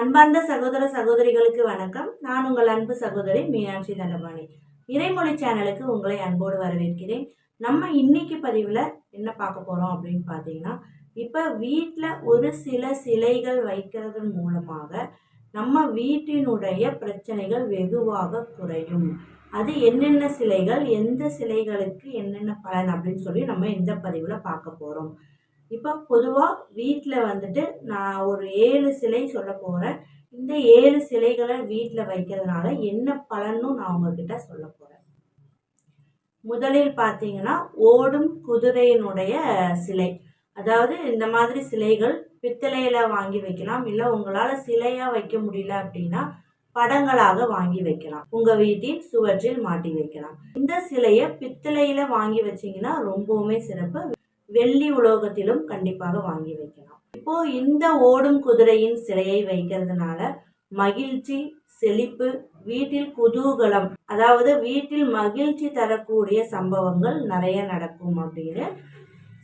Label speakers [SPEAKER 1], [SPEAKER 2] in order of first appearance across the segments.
[SPEAKER 1] அன்பார்ந்த சகோதர சகோதரிகளுக்கு வணக்கம். நான் உங்கள் அன்பு சகோதரி மீனாட்சி தண்டபாணி. இறைமொழி சேனலுக்கு உங்களை அன்போடு வரவேற்கிறேன். நம்ம இன்னைக்கு பதிவில் என்ன பார்க்க போகிறோம் அப்படின்னு பார்த்தீங்கன்னா இப்போ வீட்டில் ஒரு சில சிலைகள் வைக்கிறதன் மூலமாக நம்ம வீட்டினுடைய பிரச்சனைகள் வெகுவாக குறையும். அது என்னென்ன சிலைகள் எந்த சிலைகளுக்கு என்னென்ன பலன் அப்படின்னு சொல்லி நம்ம இந்த பதிவில் பார்க்க போகிறோம் இப்போ பொதுவாக வீட்டில் வந்துட்டு நான் ஒரு ஏழு சிலை சொல்ல போகிறேன் இந்த ஏழு சிலைகளை வீட்டில் வைக்கிறதுனால என்ன பலனும் நான் உங்ககிட்ட சொல்ல போகிறேன் முதலில் பார்த்தீங்கன்னா ஓடும் குதிரையினுடைய சிலை. அதாவது இந்த மாதிரி சிலைகள் பித்தளையில் வாங்கி வைக்கலாம். இல்லை உங்களால் சிலையாக வைக்க முடியல அப்படின்னா படங்களாக வாங்கி வைக்கலாம். உங்க வீட்டின் சுவற்றில் மாட்டி வைக்கலாம். இந்த சிலையை பித்தளையில வாங்கி வச்சீங்கன்னா ரொம்பவுமே சிறப்பு. வெள்ளி உலோகத்திலும் கண்டிப்பாக வாங்கி வைக்கலாம். இப்போ இந்த ஓடும் குதிரையின் சிலையை வைக்கிறதுனால மகிழ்ச்சி செழிப்பு வீட்டில் குதூகலம் அதாவது வீட்டில் மகிழ்ச்சி தரக்கூடிய சம்பவங்கள் நிறைய நடக்கும் அப்படின்னு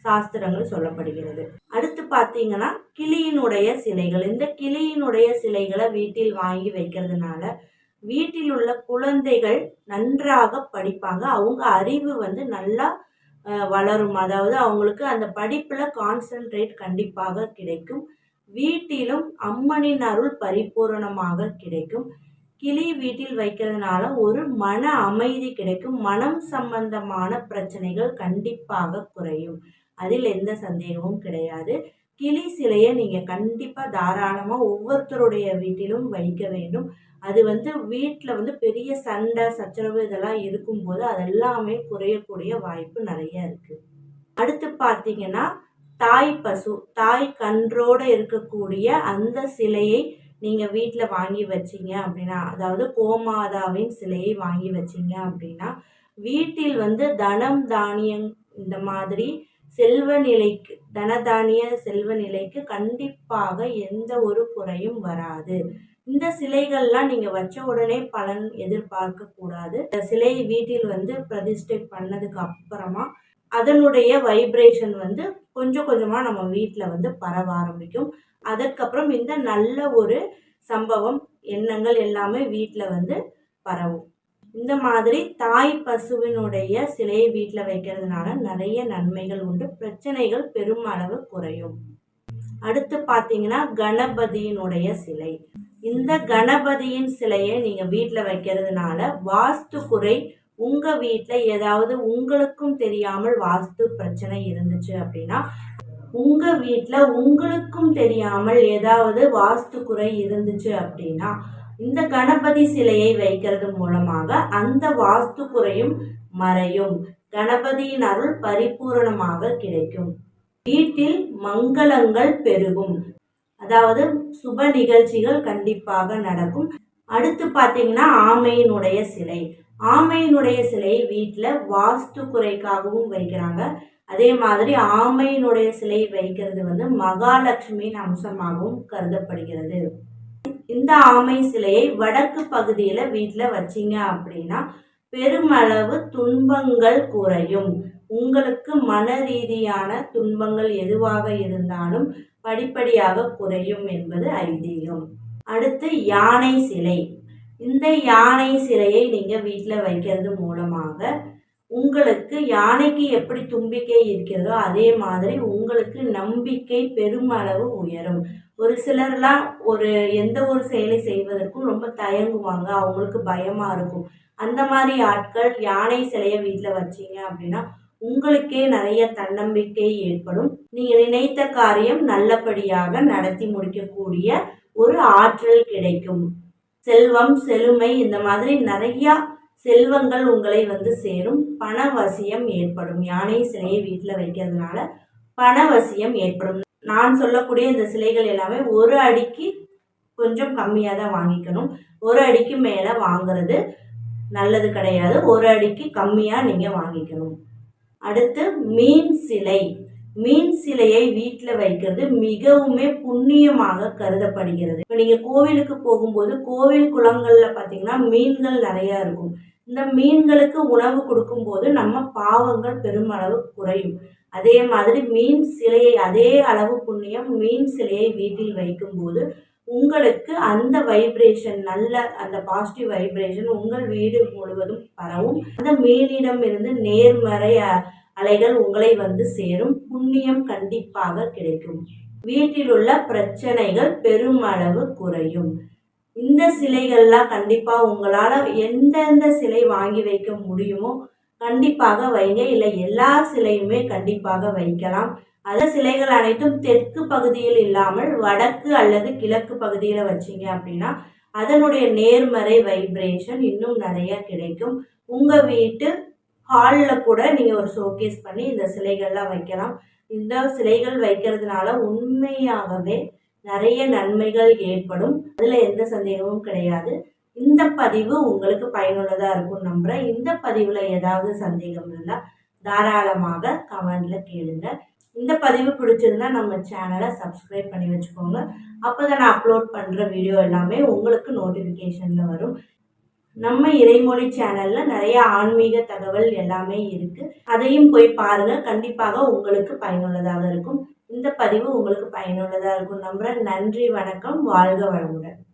[SPEAKER 1] சாஸ்திரங்கள் சொல்லப்படுகிறது. அடுத்து பார்த்தீங்கன்னா கிளியினுடைய சிலைகள். இந்த கிளியினுடைய சிலைகளை வீட்டில் வாங்கி வைக்கிறதுனால வீட்டில் உள்ள குழந்தைகள் நன்றாக படிப்பாங்க. அவங்க அறிவு வந்து நல்லா வளரும். அதாவது அவங்களுக்கு அந்த படிப்பில் கான்சென்ட்ரேட் கண்டிப்பாக கிடைக்கும். வீட்டிலும் அம்மனின் அருள் பரிபூரணமாக கிடைக்கும். கிளி வீட்டில் வைக்கிறதுனால ஒரு மன அமைதி கிடைக்கும். மனம் சம்பந்தமான பிரச்சனைகள் கண்டிப்பாக குறையும். அதில் எந்த சந்தேகமும் கிடையாது. கிளி சிலையை நீங்கள் கண்டிப்பாக தாராளமாக ஒவ்வொருத்தருடைய வீட்டிலும் வைக்க வேண்டும். அது வந்து வீட்டில் வந்து பெரிய சண்டை சச்சரவு இதெல்லாம் இருக்கும்போது அதெல்லாமே குறையக்கூடிய வாய்ப்பு நிறைய இருக்குது அடுத்து பார்த்தீங்கன்னா தாய் பசு தாய் கன்றோடு இருக்கக்கூடிய அந்த சிலையை நீங்கள் வீட்டில் வாங்கி வச்சீங்க அப்படின்னா அதாவது கோமாதாவின் சிலையை வாங்கி வச்சீங்க அப்படின்னா வீட்டில் வந்து தனம் தானியம் இந்த மாதிரி செல்வ நிலைக்கு தனதானிய செல்வ நிலைக்கு கண்டிப்பாக எந்த ஒரு குறையும் வராது. இந்த சிலைகள்லாம் நீங்கள் வச்ச உடனே பலன் எதிர்பார்க்க கூடாது. இந்த சிலை வீட்டில் வந்து பிரதிஷ்டை பண்ணதுக்கு அப்புறமா அதனுடைய வைப்ரேஷன் வந்து கொஞ்சம் கொஞ்சமாக நம்ம வீட்டில் வந்து பரவ ஆரம்பிக்கும். அதற்கப்புறம் இந்த நல்ல ஒரு சம்பவம் எண்ணங்கள் எல்லாமே வீட்டில் வந்து பரவும். இந்த மாதிரி தாய் பசுவினுடைய சிலையை வீட்டில் வைக்கிறதுனால நிறைய நன்மைகள் உண்டு. பிரச்சனைகள் பெருமளவு குறையும். அடுத்து பார்த்தீங்கன்னா கணபதியினுடைய சிலை. இந்த கணபதியின் சிலையை நீங்கள் வீட்டில் வைக்கிறதுனால வாஸ்து குறை உங்கள் வீட்டில் ஏதாவது உங்களுக்கும் தெரியாமல் வாஸ்து பிரச்சனை இருந்துச்சு அப்படின்னா உங்கள் வீட்டில் உங்களுக்கும் தெரியாமல் ஏதாவது வாஸ்து குறை இருந்துச்சு அப்படின்னா இந்த கணபதி சிலையை வைக்கிறது மூலமாக அந்த வாஸ்து குறையும் மறையும். கணபதியின் அருள் பரிபூரணமாக கிடைக்கும். வீட்டில் மங்களங்கள் பெருகும். அதாவது சுப நிகழ்ச்சிகள் கண்டிப்பாக நடக்கும். அடுத்து பார்த்தீங்கன்னா ஆமையினுடைய சிலை. ஆமையினுடைய சிலையை வீட்டில் வாஸ்து குறைக்காகவும் வைக்கிறாங்க. அதே மாதிரி ஆமையினுடைய சிலை வைக்கிறது வந்து மகாலட்சுமியின் அம்சமாகவும் கருதப்படுகிறது. இந்த ஆமை சிலையை வடக்கு பகுதியில் வீட்டில் வச்சீங்க அப்படின்னா பெருமளவு துன்பங்கள் குறையும். உங்களுக்கு மன ரீதியான துன்பங்கள் எதுவாக இருந்தாலும் படிப்படியாக குறையும் என்பது ஐதீகம். அடுத்து யானை சிலை. இந்த யானை சிலையை நீங்கள் வீட்டில் வைக்கிறது மூலமாக உங்களுக்கு யானைக்கு எப்படி தும்பிக்கை இருக்கிறதோ அதே மாதிரி உங்களுக்கு நம்பிக்கை பெருமளவு உயரும். ஒரு சிலர்லாம் ஒரு எந்த ஒரு செயலை செய்வதற்கும் ரொம்ப தயங்குவாங்க. அவங்களுக்கு பயமாக இருக்கும். அந்த மாதிரி ஆட்கள் யானை சிலையை வீட்டில் வச்சீங்க அப்படின்னா உங்களுக்கே நிறைய தன்னம்பிக்கை ஏற்படும். நீங்கள் நினைத்த காரியம் நல்லபடியாக நடத்தி முடிக்கக்கூடிய ஒரு ஆற்றல் கிடைக்கும். செல்வம் செழுமை இந்த மாதிரி நிறையா செல்வங்கள் உங்களை வந்து சேரும். பணவசியம் ஏற்படும். யானை சிலையை வீட்டில் வைக்கிறதுனால பணவசியம் ஏற்படும். நான் சொல்லக்கூடிய இந்த சிலைகள் எல்லாமே ஒரு அடிக்கு கொஞ்சம் கம்மியாக தான் வாங்கிக்கணும். ஒரு அடிக்கு மேலே வாங்குறது நல்லது கிடையாது. ஒரு அடிக்கு கம்மியாக நீங்கள் வாங்கிக்கணும். அடுத்து மீன் சிலை. மீன் சிலையை வீட்டில் வைக்கிறது மிகவுமே புண்ணியமாக கருதப்படுகிறது. இப்போ நீங்கள் கோவிலுக்கு போகும்போது கோவில் குளங்களில் பார்த்தீங்கன்னா மீன்கள் நிறையா இருக்கும். இந்த மீன்களுக்கு உணவு கொடுக்கும்போது நம்ம பாவங்கள் பெருமளவு குறையும். அதே மாதிரி மீன் சிலையை அதே அளவு புண்ணியம் மீன் சிலையை வீட்டில் வைக்கும்போது உங்களுக்கு அந்த வைப்ரேஷன் நல்ல அந்த பாசிட்டிவ் வைப்ரேஷன் உங்கள் வீடு முழுவதும் பரவும். அந்த மீனிடம் இருந்து நேர்மறை அலைகள் உங்களை வந்து சேரும். புண்ணியம் கண்டிப்பாக கிடைக்கும். வீட்டில் உள்ள பிரச்சனைகள் பெருமளவு குறையும். இந்த சிலைகள்லாம் கண்டிப்பாக உங்களால் எந்தெந்த சிலை வாங்கி வைக்க முடியுமோ கண்டிப்பாக வைங்க. இல்லை எல்லா சிலையுமே கண்டிப்பாக வைக்கலாம். அந்த சிலைகள் அனைத்தும் தெற்கு பகுதியில் இல்லாமல் வடக்கு அல்லது கிழக்கு பகுதியில் வச்சீங்க அப்படின்னா அதனுடைய நேர்மறை வைப்ரேஷன் இன்னும் நிறைய கிடைக்கும். உங்கள் வீட்டு ஹாலில் கூட நீங்கள் ஒரு ஷோகேஸ் பண்ணி இந்த சிலைகள்லாம் வைக்கலாம். இந்த சிலைகள் வைக்கிறதுனால உண்மையாகவே நிறைய நன்மைகள் ஏற்படும். அதில் எந்த சந்தேகமும் கிடையாது. இந்த பதிவு உங்களுக்கு பயனுள்ளதாக இருக்கும் நம்புகிறேன் இந்த பதிவில் ஏதாவது சந்தேகம் இருந்தால் தாராளமாக கமெண்டில் கேளுங்க. இந்த பதிவு பிடிச்சிருந்தா நம்ம சேனலை சப்ஸ்கிரைப் பண்ணி வச்சுக்கோங்க. அப்போ தான் நான் அப்லோட் பண்ணுற வீடியோ எல்லாமே உங்களுக்கு நோட்டிஃபிகேஷனில் வரும். நம்ம இறைமொழி சேனலில் நிறைய ஆன்மீக தகவல் எல்லாமே இருக்குது அதையும் போய் பாருங்கள் கண்டிப்பாக உங்களுக்கு பயனுள்ளதாக இருக்கும். இந்த பதிவு உங்களுக்கு பயனுள்ளதாக இருக்கும். நம்புகிறேன் நன்றி வணக்கம். வாழ்க வளமுடன்.